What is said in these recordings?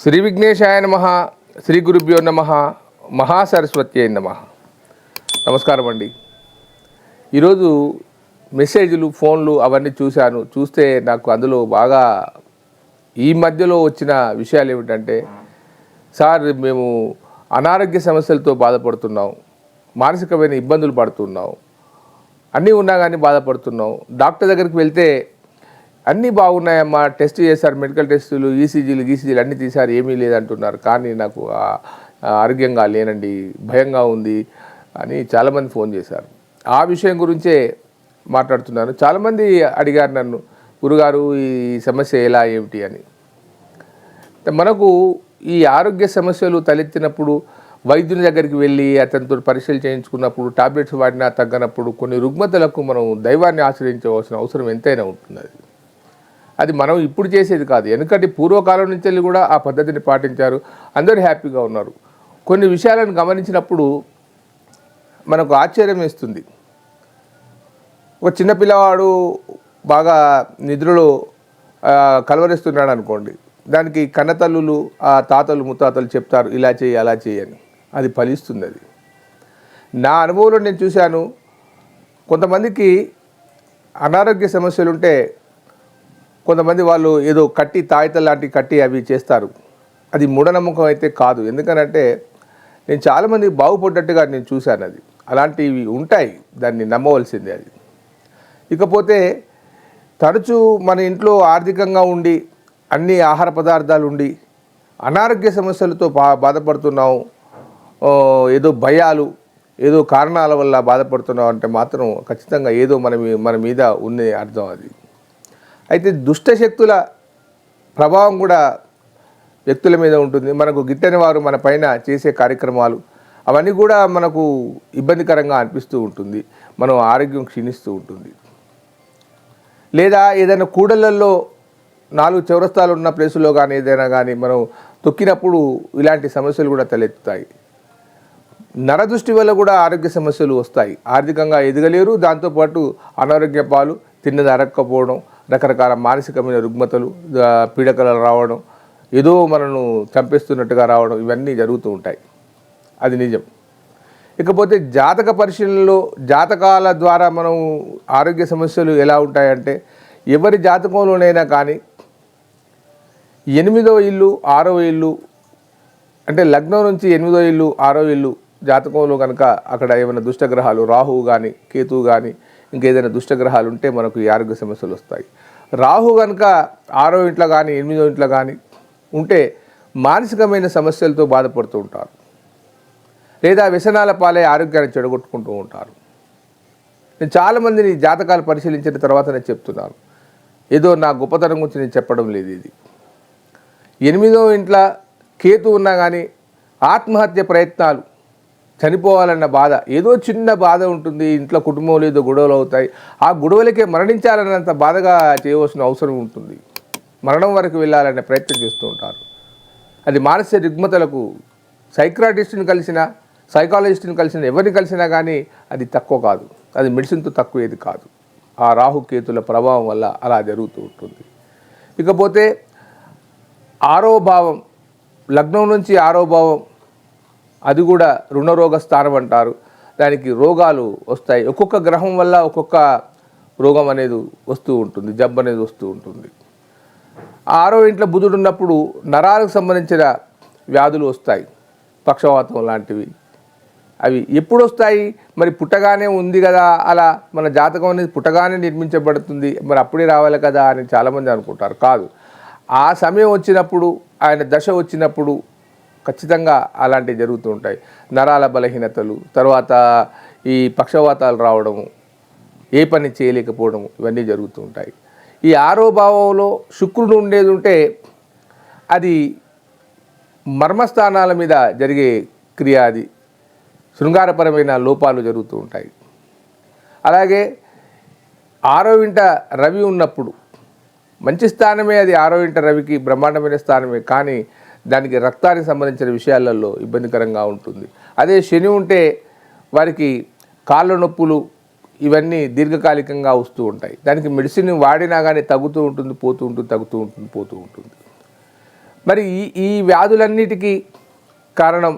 శ్రీ విఘ్నేశాయ నమ శ్రీ గురుభ్యో నమ మహాసరస్వతి అయి నమ. నమస్కారం అండి. ఈరోజు మెసేజ్లు ఫోన్లు అవన్నీ చూశాను. చూస్తే నాకు అందులో బాగా ఈ మధ్యలో వచ్చిన విషయాలు ఏమిటంటే సార్ మేము అనారోగ్య సమస్యలతో బాధపడుతున్నాం మానసికమైన ఇబ్బందులు పడుతున్నాం అన్నీ ఉన్నా కానీ బాధపడుతున్నాం. డాక్టర్ దగ్గరికి వెళ్తే అన్నీ బాగున్నాయమ్మా. టెస్ట్ చేశారు మెడికల్ టెస్టులు ఈసీజీలు గీసీజీలు అన్నీ తీశారు ఏమీ లేదంటున్నారు. కానీ నాకు ఆరోగ్యంగా లేనండి భయంగా ఉంది అని చాలామంది ఫోన్ చేశారు. ఆ విషయం గురించే మాట్లాడుతున్నాను చాలామంది అడిగారు నన్ను గురుగారు ఈ సమస్య ఎలా ఏమిటి? అని. మనకు ఈ ఆరోగ్య సమస్యలు తలెత్తినప్పుడు వైద్యుని దగ్గరికి వెళ్ళి అతనితో పరీక్షలు చేయించుకున్నప్పుడు టాబ్లెట్స్ వాడినా తగ్గనప్పుడు కొన్ని రుగ్మతలకు మనం దైవాన్ని ఆశ్రయించవలసిన అవసరం ఎంతైనా ఉంటుంది అది మనం ఇప్పుడు చేసేది కాదు. ఎందుకంటే పూర్వకాలం నుంచి వెళ్ళి కూడా ఆ పద్ధతిని పాటించారు. అందరూ హ్యాపీగా ఉన్నారు. కొన్ని విషయాలను గమనించినప్పుడు మనకు ఆశ్చర్యం వేస్తుంది. ఒక చిన్న పిల్లవాడు బాగా నిద్రలో కలవరిస్తున్నాడు అనుకోండి. దానికి కన్నతల్లులు ఆ తాతలు ముత్తాతలు చెప్తారు ఇలా చేయి అలా చేయి అని. అది ఫలిస్తుంది అది. నా అనుభవంలో నేను చూశాను కొంతమందికి అనారోగ్య సమస్యలు ఉంటే కొంతమంది వాళ్ళు ఏదో కట్టి తాయిత లాంటి కట్టి అవి చేస్తారు. అది మూఢనమ్మకం అయితే కాదు. ఎందుకనంటే నేను చాలామంది బాగుపడ్డట్టుగా నేను చూశాను అది. అలాంటివి ఉంటాయి. దాన్ని నమ్మవలసిందే అది. ఇకపోతే తరచూ మన ఇంట్లో ఆర్థికంగా ఉండి అన్ని ఆహార పదార్థాలు ఉండి అనారోగ్య సమస్యలతో బా బాధపడుతున్నావు ఏదో భయాలు ఏదో కారణాల వల్ల బాధపడుతున్నావు అంటే మాత్రం ఖచ్చితంగా ఏదో మన మీ- మన మీద ఉండే అర్థం అది. అయితే దుష్ట శక్తుల ప్రభావం కూడా వ్యక్తుల మీద ఉంటుంది. మనకు గిట్టని వారు మన పైన చేసే కార్యక్రమాలు అవన్నీ కూడా మనకు ఇబ్బందికరంగా అనిపిస్తూ ఉంటుంది. మనం ఆరోగ్యం క్షీణిస్తూ ఉంటుంది. లేదా ఏదైనా కూడళ్ళల్లో నాలుగు చౌరస్తాలు ఉన్న ప్లేసుల్లో కానీ ఏదైనా కానీ మనం తొక్కినప్పుడు ఇలాంటి సమస్యలు కూడా తలెత్తుతాయి. నరదృష్టి వల్ల కూడా ఆరోగ్య సమస్యలు వస్తాయి. ఆర్థికంగా ఎదగలేరు దాంతోపాటు అనారోగ్య పాలు తిన్నది అరక్కపోవడం రకరకాల మానసికమైన రుగ్మతలు పీడకలు రావడం ఏదో మనను చంపేస్తున్నట్టుగా రావడం ఇవన్నీ జరుగుతూ ఉంటాయి. అది నిజం. ఇకపోతే జాతక పరిశీలనలో జాతకాల ద్వారా మనం ఆరోగ్య సమస్యలు ఎలా ఉంటాయంటే ఎవరి జాతకంలోనైనా కానీ ఎనిమిదో ఇల్లు ఆరో ఇల్లు అంటే లగ్నం నుంచి ఎనిమిదో ఇల్లు ఆరో ఇల్లు జాతకంలో కనుక అక్కడ ఏమైనా దుష్టగ్రహాలు రాహువు కానీ కేతువు కానీ ఇంకేదైనా దుష్టగ్రహాలు ఉంటే మనకు ఈ ఆరోగ్య సమస్యలు వస్తాయి. రాహు కనుక ఆరో ఇంట్లో కానీ ఎనిమిదో ఇంట్లో కానీ ఉంటే మానసికమైన సమస్యలతో బాధపడుతూ ఉంటారు. లేదా వ్యసనాల పాలే ఆరోగ్యాన్ని చెడగొట్టుకుంటూ ఉంటారు. నేను చాలామందిని జాతకాలు పరిశీలించిన తర్వాత నేను చెప్తున్నాను. ఏదో నా గొప్పతనం గురించి నేను చెప్పడం లేదు ఇది. ఎనిమిదో ఇంట్లో కేతు ఉన్నా కానీ ఆత్మహత్య ప్రయత్నాలు చనిపోవాలన్న బాధ. ఏదో చిన్న బాధ ఉంటుంది. ఇంట్లో కుటుంబంలో ఏదో గొడవలు అవుతాయి. ఆ గొడవలకే మరణించాలన్నంత బాధగా చేయవలసిన అవసరం ఉంటుంది. మరణం వరకు వెళ్ళాలనే ప్రయత్నం చేస్తూ ఉంటారు. అది మానసిక రుగ్మతలకు సైక్రాటిస్ట్ని కలిసిన సైకాలజిస్ట్ని కలిసిన ఎవరిని కలిసినా కానీ అది తక్కువ కాదు. అది మెడిసిన్తో తక్కువ ఏది కాదు. ఆ రాహుకేతుల ప్రభావం వల్ల అలా జరుగుతూ ఉంటుంది. ఇకపోతే ఆరో భావం లగ్నం నుంచి ఆరో భావం అది కూడా రుణరోగ స్థానం అంటారు దానికి రోగాలు వస్తాయి. ఒక్కొక్క గ్రహం వల్ల ఒక్కొక్క రోగం అనేది వస్తూ ఉంటుంది జబ్బు అనేది వస్తూ ఉంటుంది. ఆరో ఇంట్లో బుధుడు ఉన్నప్పుడు నరాలకు సంబంధించిన వ్యాధులు వస్తాయి. పక్షవాతం లాంటివి. అవి ఎప్పుడు వస్తాయి మరి పుట్టగానే ఉంది కదా అలా మన జాతకం అనేది పుట్టగానే నిర్మించబడుతుంది మరి అప్పుడే రావాలి కదా అని చాలామంది అనుకుంటారు. కాదు. ఆ సమయం వచ్చినప్పుడు ఆయన దశ వచ్చినప్పుడు ఖచ్చితంగా అలాంటివి జరుగుతూ ఉంటాయి. నరాల బలహీనతలు తర్వాత ఈ పక్షవాతాలు రావడము ఏ పని చేయలేకపోవడం ఇవన్నీ జరుగుతూ ఉంటాయి. ఈ ఆరో భావంలో శుక్రుడు ఉండేది ఉంటే అది మర్మస్థానాల మీద జరిగే క్రియ అది. శృంగారపరమైన లోపాలు జరుగుతూ ఉంటాయి. అలాగే ఆరో ఇంట రవి ఉన్నప్పుడు మంచి స్థానమే అది. ఆరో ఇంట రవికి బ్రహ్మాండమైన స్థానమే. కానీ దానికి రక్తానికి సంబంధించిన విషయాలలో ఇబ్బందికరంగా ఉంటుంది. అదే శని ఉంటే వారికి కాళ్ళ నొప్పులు ఇవన్నీ దీర్ఘకాలికంగా వస్తూ ఉంటాయి. దానికి మెడిసిన్ వాడినా కానీ తగ్గుతూ ఉంటుంది పోతూ ఉంటుంది తగ్గుతూ ఉంటుంది పోతూ ఉంటుంది. మరి ఈ ఈ వ్యాధులన్నిటికీ కారణం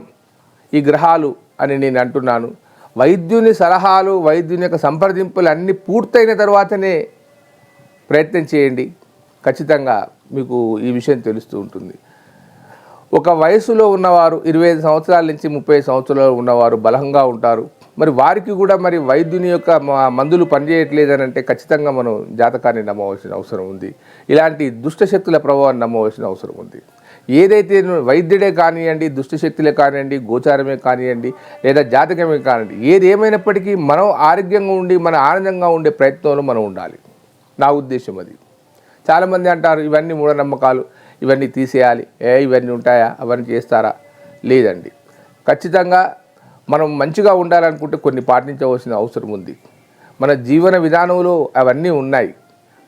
ఈ గ్రహాలు అని నేను అంటున్నాను. వైద్యుని సలహాలు వైద్యుని యొక్క సంప్రదింపులు అన్నీ పూర్తయిన తర్వాతనే ప్రయత్నం చేయండి. ఖచ్చితంగా మీకు ఈ విషయం తెలుస్తూ ఉంటుంది. ఒక వయసులో ఉన్నవారు ఇరవై ఐదు సంవత్సరాల నుంచి ముప్పై సంవత్సరాలు ఉన్నవారు బలంగా ఉంటారు. మరి వారికి కూడా మరి వైద్యుని యొక్క మందులు పనిచేయట్లేదని అంటే ఖచ్చితంగా మనం జాతకాన్ని నమ్మవలసిన అవసరం ఉంది. ఇలాంటి దుష్టశక్తుల ప్రభావాన్ని నమ్మవలసిన అవసరం ఉంది. ఏదైతే వైద్యుడే కానివ్వండి దుష్టశక్తులే కానివ్వండి గోచారమే కానివ్వండి లేదా జాతకమే కానివ్వండి ఏది ఏమైనప్పటికీ మనం ఆరోగ్యంగా ఉండి మన ఆనందంగా ఉండే ప్రయత్నంలో మనం ఉండాలి. నా ఉద్దేశం అది. చాలామంది అంటారు ఇవన్నీ మూఢనమ్మకాలు. ఇవన్నీ తీసేయాలి. ఏ ఇవన్నీ ఉంటాయా? అవన్నీ చేస్తారా? లేదండి. ఖచ్చితంగా మనం మంచిగా ఉండాలనుకుంటే కొన్ని పాటించవలసిన అవసరం ఉంది. మన జీవన విధానంలో అవన్నీ ఉన్నాయి.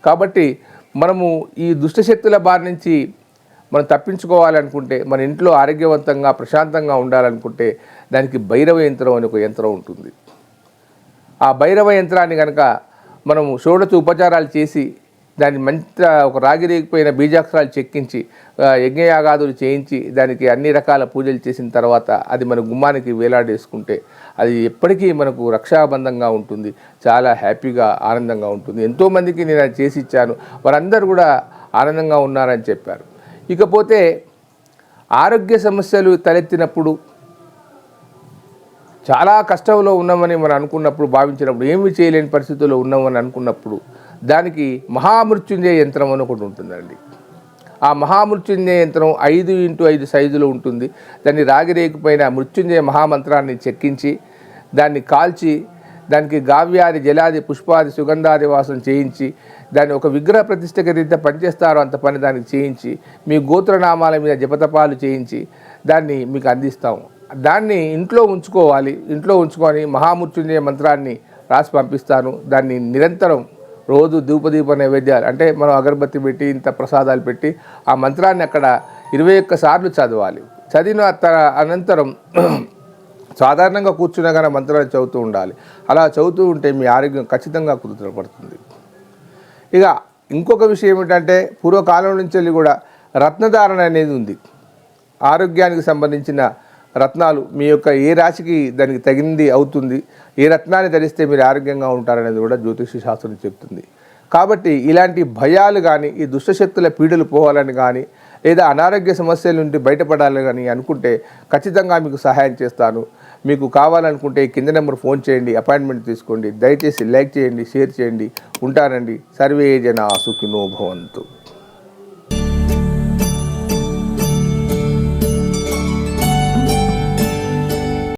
కాబట్టి మనము ఈ దుష్టశక్తుల బారి నుంచి మనం తప్పించుకోవాలనుకుంటే మన ఇంట్లో ఆరోగ్యవంతంగా ప్రశాంతంగా ఉండాలనుకుంటే దానికి భైరవ యంత్రం అని ఒక యంత్రం ఉంటుంది. ఆ భైరవ యంత్రాన్ని కనుక మనము షోడచు ఉపచారాలు చేసి దాన్ని మంచి ఒక రాగిరిగిపోయిన బీజాక్షరాలు చెక్కించి యజ్ఞయాగాదులు చేయించి దానికి అన్ని రకాల పూజలు చేసిన తర్వాత అది మన గుమ్మానికి వేలాడేసుకుంటే అది ఎప్పటికీ మనకు రక్షాబంధంగా ఉంటుంది. చాలా హ్యాపీగా ఆనందంగా ఉంటుంది. ఎంతోమందికి నేను అది చేసి ఇచ్చాను. వారందరూ కూడా ఆనందంగా ఉన్నారని చెప్పారు. ఇకపోతే ఆరోగ్య సమస్యలు తలెత్తినప్పుడు చాలా కష్టంలో ఉన్నామని మనం అనుకున్నప్పుడు భావించినప్పుడు ఏమీ చేయలేని పరిస్థితుల్లో ఉన్నామని అనుకున్నప్పుడు దానికి మహామృత్యుంజయ యంత్రం అని ఒకటి ఉంటుందండి. ఆ మహామృత్యుంజయ యంత్రం ఐదు ఇంటూ ఐదు సైజులో ఉంటుంది. దాన్ని రాగిరేకుపోయిన మృత్యుంజయ మహామంత్రాన్ని చెక్కించి దాన్ని కాల్చి దానికి గావ్యాది జలాది పుష్పాది సుగంధాది వాసన చేయించి దాన్ని ఒక విగ్రహ ప్రతిష్టకి రీత పనిచేస్తారో అంత పని దానికి చేయించి మీ గోత్రనామాల మీద జపతపాలు చేయించి దాన్ని మీకు అందిస్తాము దాన్ని ఇంట్లో ఉంచుకోవాలి. ఇంట్లో ఉంచుకొని మహామృత్యుంజయ మంత్రాన్ని రాసి పంపిస్తాను. దాన్ని నిరంతరం రోజు ధూపదీప నైవేద్యాలు. అంటే మనం అగరబత్తి పెట్టి ఇంత ప్రసాదాలు పెట్టి ఆ మంత్రాన్ని అక్కడ ఇరవై ఒక్క సార్లు చదవాలి. చదివిన అనంతరం సాధారణంగా కూర్చున్నా కానీ మంత్రాలు మంత్రాన్ని చదువుతూ ఉండాలి. అలా చదువుతూ ఉంటే మీ ఆరోగ్యం ఖచ్చితంగా కుదుటపడుతుంది. ఇక ఇంకొక విషయం ఏమిటంటే పూర్వకాలం నుంచి వెళ్ళి కూడా రత్నధారణ అనేది ఉంది. ఆరోగ్యానికి సంబంధించిన రత్నాలు మీ యొక్క ఏ రాశికి దానికి తగింది అవుతుంది ఏ రత్నాన్ని ధరిస్తే మీరు ఆరోగ్యంగా ఉంటారనేది కూడా జ్యోతిష శాస్త్రం చెప్తుంది. కాబట్టి ఇలాంటి భయాలు కానీ ఈ దుష్టశక్తుల పీడలు పోవాలని కానీ లేదా అనారోగ్య సమస్యల నుండి బయటపడాలని కానీ అనుకుంటే ఖచ్చితంగా మీకు సహాయం చేస్తాను. మీకు కావాలనుకుంటే కింద నెంబర్ ఫోన్ చేయండి అపాయింట్మెంట్ తీసుకోండి. దయచేసి లైక్ చేయండి షేర్ చేయండి ఉంటానండి. సర్వే జన సుఖినో భవంతు.